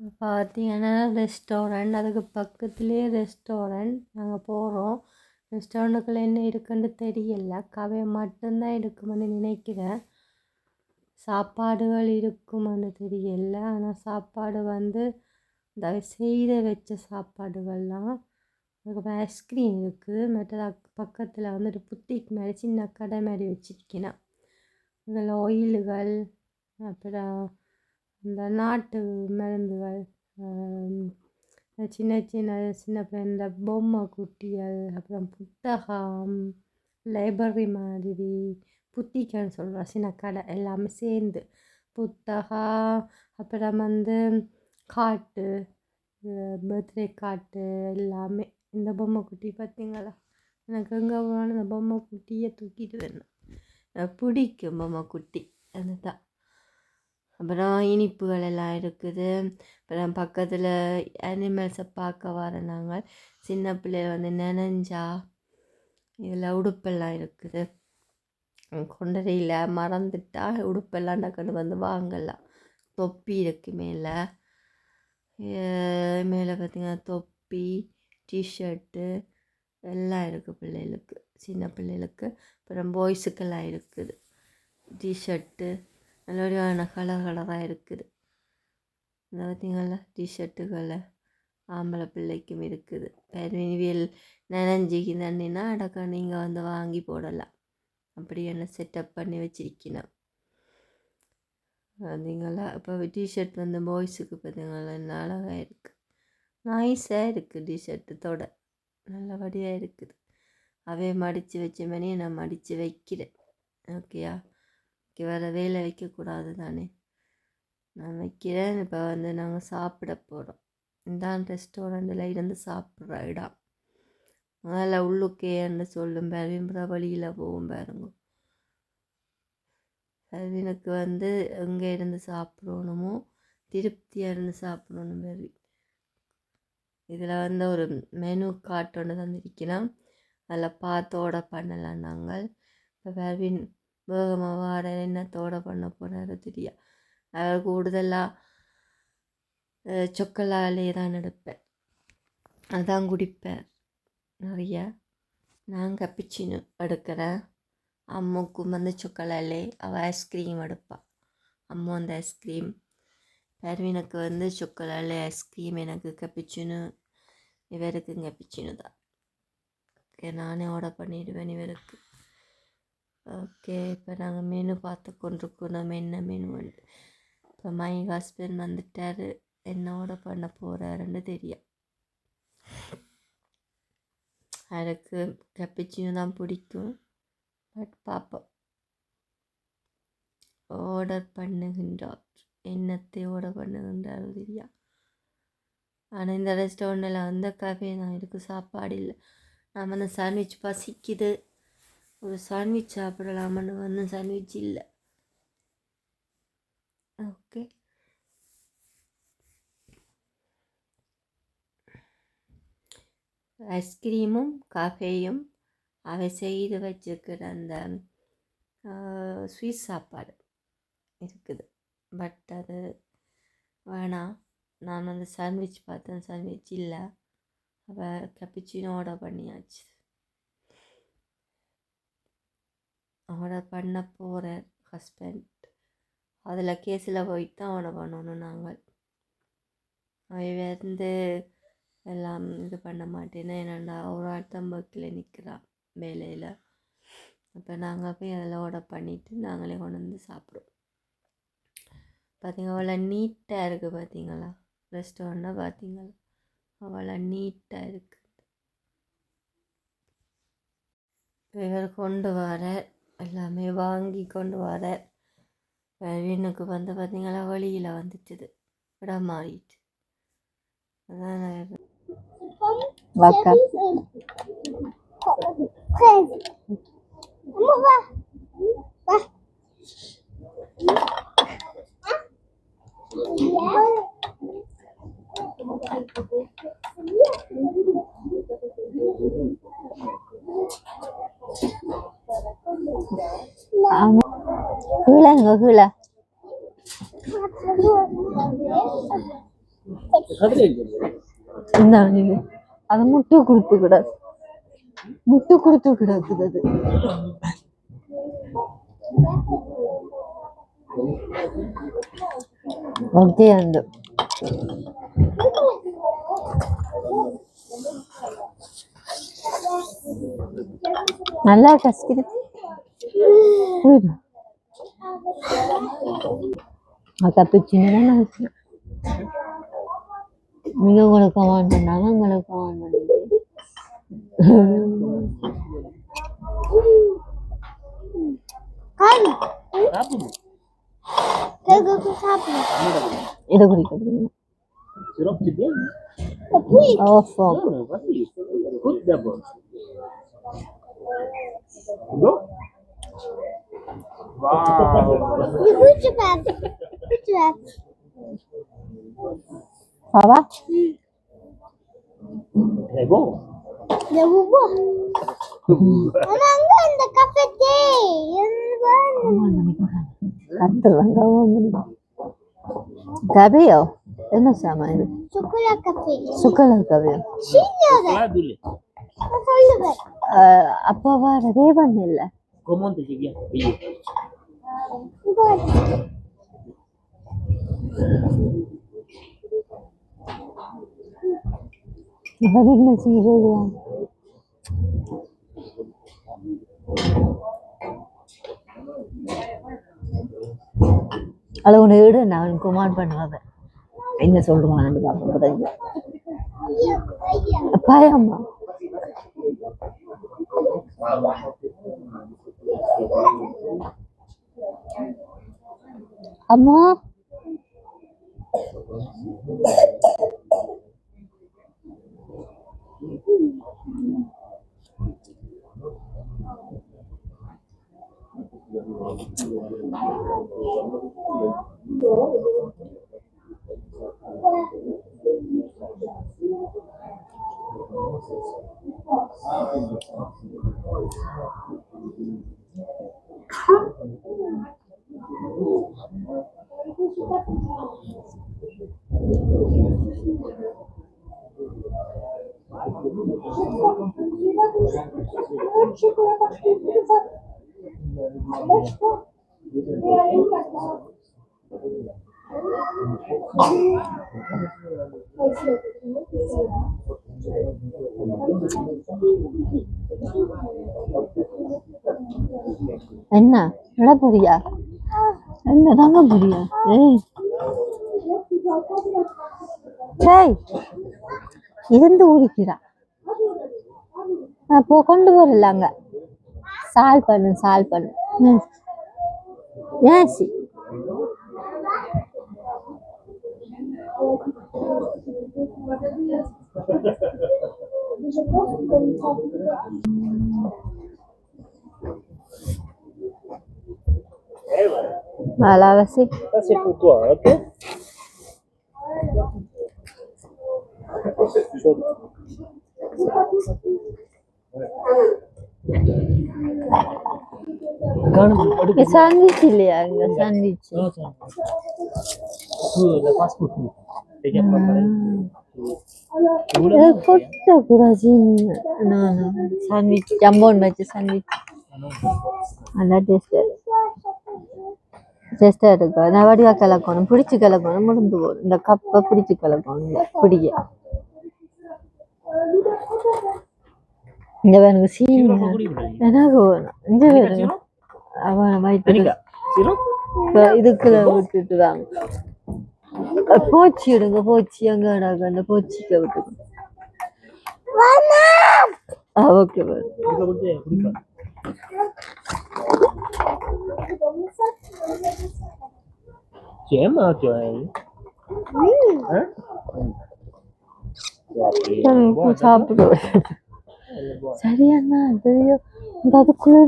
பார்த்தீங்கன்னா ரெஸ்டாரண்ட் அதுக்கு பக்கத்துலேயே ரெஸ்டாரண்ட் நாங்கள் போகிறோம் ரெஸ்டாரண்ட்டுக்குள்ளே என்ன இருக்குன்னு தெரியல. கவை மட்டும்தான் இருக்குமென்னு நினைக்கிறேன். சாப்பாடுகள் இருக்குமென்னு தெரியல. ஆனால் சாப்பாடு வந்து இந்த செய்த வச்ச சாப்பாடுகள்லாம். அதுக்கப்புறம் ஐஸ்கிரீம் இருக்குது மற்றது பக்கத்தில் வந்துட்டு புத்திக் மாதிரி சின்ன கடை மாதிரி வச்சுருக்கேன் இதில் ஆயில்கள் அப்புறம் இந்த நாட்டு மருந்துகள் சின்ன சின்ன சின்ன இந்த பொம்மை குட்டிகள் அப்புறம் புத்தகம் லைப்ரரி மாதிரி புத்திக்கன்னு சொல்கிறோம் சின்ன கடை எல்லாமே சேர்ந்து. புத்தகம் அப்புறம் வந்து காட்டு பர்த்டே காட்டு எல்லாமே. இந்த பொம்மை குட்டி பார்த்தீங்களா எனக்கு எங்கே போனாலும் இந்த பொம்மை குட்டியை தூக்கிட்டு வரணும். பிடிக்கும் பொம்மை குட்டி. அதுதான். அப்புறம் இனிப்புகள் எல்லாம் இருக்குது. அப்புறம் பக்கத்தில் அனிமல்ஸை பார்க்க வர நாங்கள் சின்ன பிள்ளைய வந்து நனைஞ்சா இதில் உடுப்பெல்லாம் இருக்குது. கொண்டரையில் மறந்துட்டா உடுப்பெல்லாம் டக்குனு வந்து வாங்கலாம் தொப்பி இருக்குது மேலே. மேலே பார்த்திங்கன்னா தொப்பி டிஷர்ட்டு எல்லாம் இருக்குது பிள்ளைகளுக்கு சின்ன பிள்ளைகளுக்கு. அப்புறம் பாய்ஸுக்கெல்லாம் இருக்குது. டிஷர்ட்டு நல்லபடியான கலர் கலராக இருக்குது. இந்த பார்த்தீங்களா டிஷர்ட்டுகளை ஆம்பளை பிள்ளைக்கும் இருக்குது. பெருவியல் நனைஞ்சிக்கு தண்ணினா அடக்கா நீங்கள் வந்து வாங்கி போடலாம். அப்படி என்ன செட்டப் பண்ணி வச்சிருக்கணும். பார்த்தீங்களா இப்போ டிஷர்ட் வந்து பாய்ஸுக்கு பார்த்தீங்களா என்ன அழகாக இருக்குது நைஸாக இருக்குது டிஷர்ட்டுத்தோட நல்லபடியாக இருக்குது. அவே மடித்து வச்ச மாதிரி நான் மடித்து வைக்கிறேன். ஓகேயா வேறு வேலை வைக்கக்கூடாது தானே? நான் வைக்கிறேன். இப்போ வந்து நாங்கள் சாப்பிட போகிறோம் இதான் ரெஸ்டாரண்ட்டில் இருந்து சாப்பிட்ற இடம் அதில் உள்ளுக்கேன்னு சொல்லும். பேரவின் வழியில் போகும் பாருங்க. பேரவினுக்கு வந்து எங்கே இருந்து சாப்பிடணுமோ திருப்தியாக இருந்து சாப்பிடணும் பரவி. இதில் வந்து ஒரு மெனு கார்ட் ஒன்று தந்திருக்கலாம் அதில் பார்த்தோட பண்ணலாம் நாங்கள். இப்போ பேரவின் வேகமாக ஆடல் என்னத்தோட பண்ண போகிறாரு தெரியா. அவர் கூடுதலாக சொக்கலாலே தான் எடுப்பேன் அதான் குடிப்பேன். நிறைய. நான் கப்பிச்சின்னு எடுக்கிறேன் அம்முக்கும் வந்து சொக்கலாலே அவள் ஐஸ்கிரீம் எடுப்பாள் அம்மா அந்த ஐஸ்கிரீம் பர்வீனுக்கு வந்து சொக்கலாலே ஐஸ்கிரீம் எனக்கு கப்பிச்சின்னு இவருக்கு கப்பிச்சின்னு தான் நானே ஆர்டர் பண்ணிடுவேன் இவருக்கு. ஓகே இப்போ நாங்கள் மெனு பார்த்து கொண்டிருக்கோம் நம்ம என்ன மெனு வந்து இப்போ மை ஹஸ்பண்ட் வந்துட்டார். என்னோட பண்ண போகிறாருன்னு தெரியும். எனக்கு கப்பிச்சியும் தான் பிடிக்கும். பட் பார்ப்போம் ஆர்டர் பண்ணுகின்றார். என்னத்தை ஆர்டர் பண்ணுகின்றார் தெரியா? ஆனால் இந்த ரெஸ்டாரண்ட்டில் வந்து கஃபே நான் இருக்குது சாப்பாடு இல்லை. நம்ம அந்த சாண்ட்விச் பசிக்குது. ஒரு சாண்ட்விச் சாப்பிடலாமான்னு வந்து சாண்ட்விச் இல்லை. ஓகே ஐஸ்கிரீமும் காஃபேயும் அவை செய்து வச்சுருக்கிற அந்த ஸ்வீட் சாப்பாடு இருக்குது. பட் அது வேணாம் நான் வந்து சாண்ட்விச் பார்த்தேன். சாண்ட்விச் இல்லை. அவள் கப்பிச்சின்னு ஆர்டர் பண்ணியாச்சு. அவனை பண்ண போகிற ஹஸ்பண்ட் அதில் கேஸில் போயிட்டு தான் அவனை பண்ணணும் நாங்கள். அவன் வந்து எல்லாம் இது பண்ண மாட்டேன்னா என்னென்னா ஒரு ஆள் தம்பக்கில் நிற்கிறான் வேலையில். அப்போ நாங்கள் போய் அதில் ஆர்டர் பண்ணிவிட்டு நாங்களே கொண்டு வந்து சாப்பிடுவோம் பார்த்தீங்க அவ்வளோ நீட்டாக இருக்குது பார்த்தீங்களா ரெஸ்டாரண்ட்டாக பார்த்தீங்களா அவ்வளோ நீட்டாக இருக்குது இவர் கொண்டு வர எல்லாமே வாங்கி கொண்டு வர வீணுக்கு வந்து பார்த்திங்களா வழியில் வந்துட்டுது இடம் மாறிட்டு அதான் வாக்கா. கீழே இங்கே கீழே இந்த இது அது முட்டை கொடுத்து கிடாது முட்டை கொடுத்து கிடக்குது அது ஓகே அந்த நல்லா கசிக்குது புரியுதா அக்கா பிச்சுன்னு நினைச்சேன். நீங்க உங்களுக்கு கமாண்ட் பண்ணாங்க. உங்களுக்கு கமாண்ட் பண்ணுது இதை. குடிக்கிறது ஆஃப் ஆஃப் பாபா கத்துறாங்க கபியோ என்ன சாமான் இது சுக்கல கபியோ அப்பாவா ரேவன் இல்ல ¿Cómo te seguía? Oye, te என்ன செய்யறது அது ஒன்று விடு நான் குமார் பண்ணுவேன் என்ன சொல்றான்னு பார்ப்போம் அப்பா அம்மா అమ్మో என்ன? நட போறியா என்ன தாங்க போறியா ஏய். டேய் இருந்து ஊறிக்கிறா போ கொண்டு வரல சால்வ் பண்ணு சால்வ் பண்ணு. ஏசி ஏன் C? Malabas ça c'est pour toi, ok sandwich இல்லையா manger, hein? கொட்ட கூடாது சாண்ட்விச் ஜம்போன் வச்சு சாண்ட்விச். நல்லா டேஸ்ட் டேஸ்டாக இருக்கு நான் வடிவா கலக்கணும் பிடிச்சி கலக்கணும் முடிந்து போடும் இந்த கப்பை பிடிச்சி கலக்கணும் பிடிக்க இந்த வேணுங்க சீனி Sirop pas voulu, எனக்கு இந்த வேணுங்க அவன் வயிற்று இதுக்குள்ள விட்டுட்டு வாங்க போச்சி எடுங்க போச்சி. அங்க அந்த போச்சிக்க விட்டுங்க ஆ ஓகே coy? Hah? சாப்பிடுவேன் சரியாண்ணா தெரியும் இந்த அதுக்குள்ள